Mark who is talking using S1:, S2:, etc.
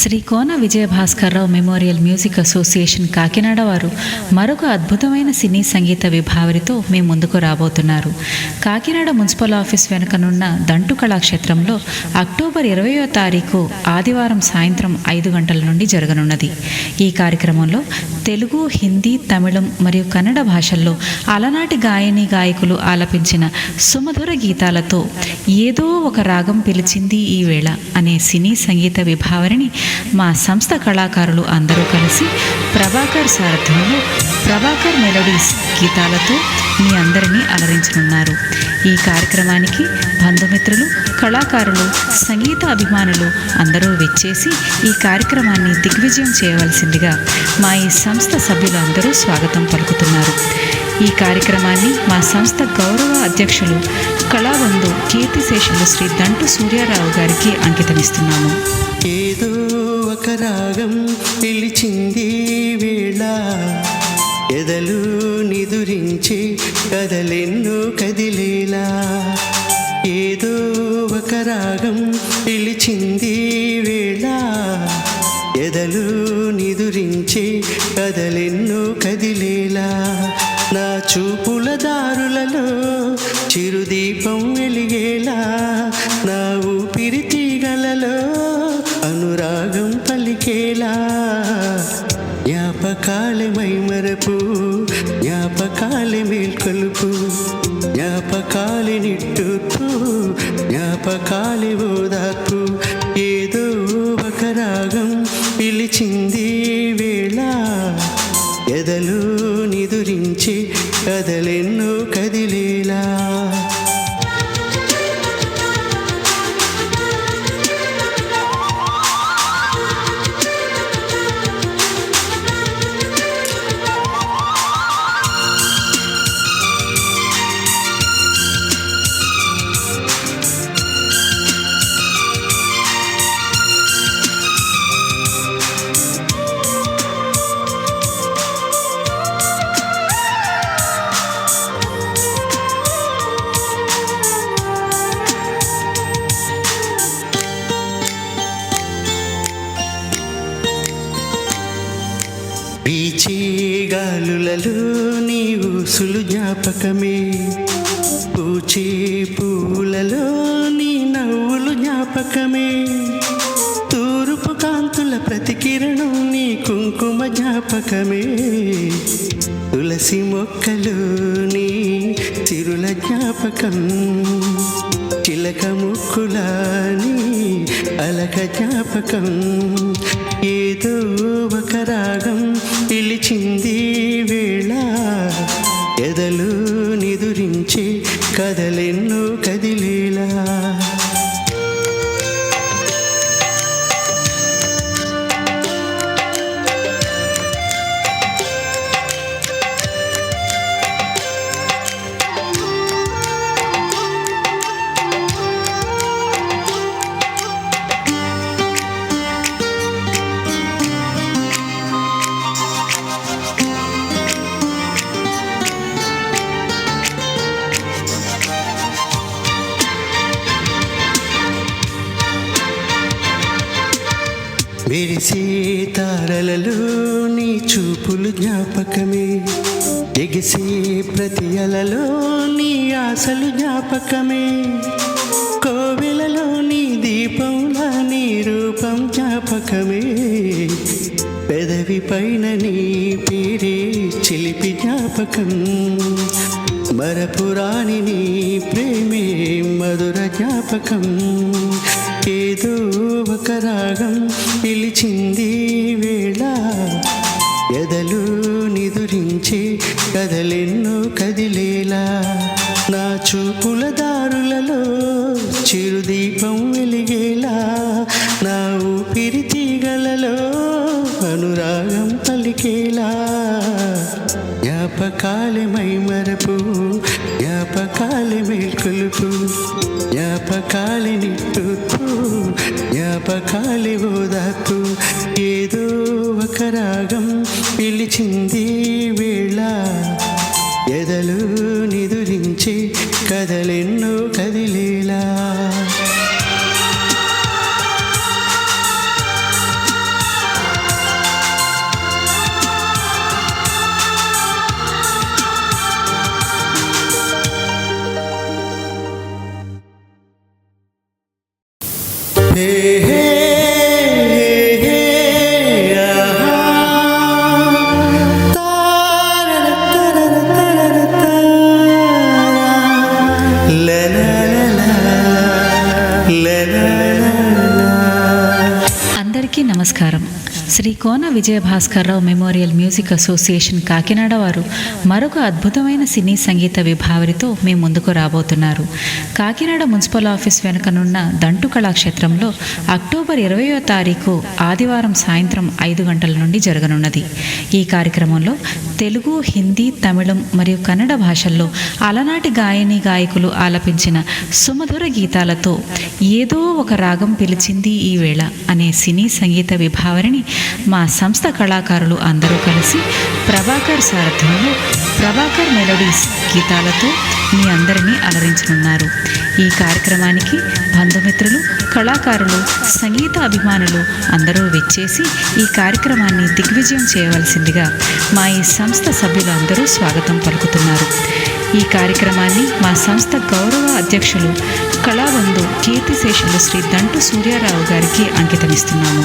S1: Shri Kona Vijayabhaskar Rao memorial music association Kakinada వారు మరొక అద్భుతమైన సినీ సంగీత విభావరితో మీ ముందుకు రాబోతున్నారు. కాకినాడ మున్సిపల్ ఆఫీస్ వెనుకనున్న దంటు కళాక్షేత్రంలో అక్టోబర్ ఇరవయో తారీఖు ఆదివారం సాయంత్రం ఐదు గంటల నుండి జరగనున్నది. ఈ కార్యక్రమంలో తెలుగు హిందీ తమిళం మరియు కన్నడ భాషల్లో అలనాటి గాయని గాయకులు ఆలపించిన సుమధుర గీతాలతో ఏదో ఒక రాగం పిలిచింది ఈ వేళ అనే సినీ సంగీత విభావరిని మా సంస్థ కళాకారులు అందరూ కలిసి ప్రభాకర్ సారథ్యంలో ప్రభాకర్ మెలోడీస్ గీతాలతో మీ అందరినీ అలరించనున్నారు. ఈ కార్యక్రమానికి బంధుమిత్రులు కళాకారులు సంగీత అభిమానులు అందరూ వెచ్చేసి ఈ కార్యక్రమాన్ని దిగ్విజయం చేయవలసిందిగా మా ఈ సంస్థ సభ్యులు అందరూ స్వాగతం పలుకుతున్నారు. ఈ కార్యక్రమాన్ని మా సంస్థ గౌరవ అధ్యక్షులు కళాబంధు కీర్తిశేషులు శ్రీ దంటు సూర్యారావు గారికి అంకితమిస్తున్నాము.
S2: ఏదో ఒక రాగం పిలిచింది వేళ. ఎదలు నిదురించి కదలెన్నో కదిలేలా. ఏదో ఒక రాగం పిలిచింది వేళ. ఎదలు నిదురించి కదలెన్నో కదిలేలా. నా చూపుల దారులలో చిరుదీపం వెలిగేలా. నా ఊపిరి జ్ఞాపకాలే ఓదార్పు ఏదో ఒక రాగం పిలిచింది. వీచే గాలులలో నీ ఊసులు జ్ఞాపకమే. పూచే పూలలో నీ నవ్వులు జ్ఞాపకమే. తూర్పు కాంతుల ప్రతికిరణం నీ కుంకుమ జ్ఞాపకమే. తులసి మొక్కలు నీ తిరుల జ్ఞాపకం. చిలక ముక్కులాని అలక జ్ఞాపకం. ఏదో ఒక రాగం పిలిచింది వేళ ఎదలు నిదురించి కదలెన్నో. మెరిసే తారలలో నీ చూపులు జ్ఞాపకమే. ఎగిసే ప్రతి అలలో నీ ఆశలు జ్ఞాపకమే. కోవెలలో నీ దీపంలా నీ రూపం జ్ఞాపకమే. పెదవి పైన నీ పేరే చిలిపి జ్ఞాపకం. మరపురాణి నీ ప్రేమే మధుర జ్ఞాపకం. ఏదో ఒక రాగం పిలిచింది వేళ. ఎదలు నిదురించి కదలెన్నో కదిలేలా. నా చూపుల దారులలో చిరుదీపం వెలిగేలా. నా ఊపిరి తీగలలో అనురాగం పలికేలా. జ్ఞాపకాలమై మరపు జ్ఞాపకాలే మేల్కొలుపు జ్ఞాపకాలి నిట్టుతూ జ్ఞాపకాలి ఓదాతూ ఏదో ఒక రాగం పిలిచింది వేళ ఎదలు నిదురించి కదలెన్నో కదిలేలా.
S1: అందరికీ నమస్కారం. Shri Kona Vijayabhaskar Rao memorial music association Kakinada వారు మరొక అద్భుతమైన సినీ సంగీత విభావరితో మీ ముందుకు రాబోతున్నారు. కాకినాడ మున్సిపల్ ఆఫీస్ వెనుకనున్న దంటు కళాక్షేత్రంలో అక్టోబర్ ఇరవయో తారీఖు ఆదివారం సాయంత్రం ఐదు గంటల నుండి జరగనున్నది. ఈ కార్యక్రమంలో తెలుగు హిందీ తమిళం మరియు కన్నడ భాషల్లో అలనాటి గాయని గాయకులు ఆలపించిన సుమధుర గీతాలతో ఏదో ఒక రాగం పిలిచింది ఈవేళ అనే సినీ సంగీత విభావరిని మా సంస్థ కళాకారులు అందరూ కలిసి ప్రభాకర్ సారథ్యంలో ప్రభాకర్ మెలోడీస్ గీతాలతో మీ అందరినీ అలరించనున్నారు. ఈ కార్యక్రమానికి బంధుమిత్రులు కళాకారులు సంగీత అభిమానులు అందరూ విచ్చేసి ఈ కార్యక్రమాన్ని దిగ్విజయం చేయవలసిందిగా మా ఈ సంస్థ సభ్యులందరూ స్వాగతం పలుకుతున్నారు. ఈ కార్యక్రమాన్ని మా సంస్థ గౌరవ అధ్యక్షులు కళాబంధు కీర్తిశేషులు శ్రీ దంటు సూర్యారావు గారికి అంకితమిస్తున్నాము.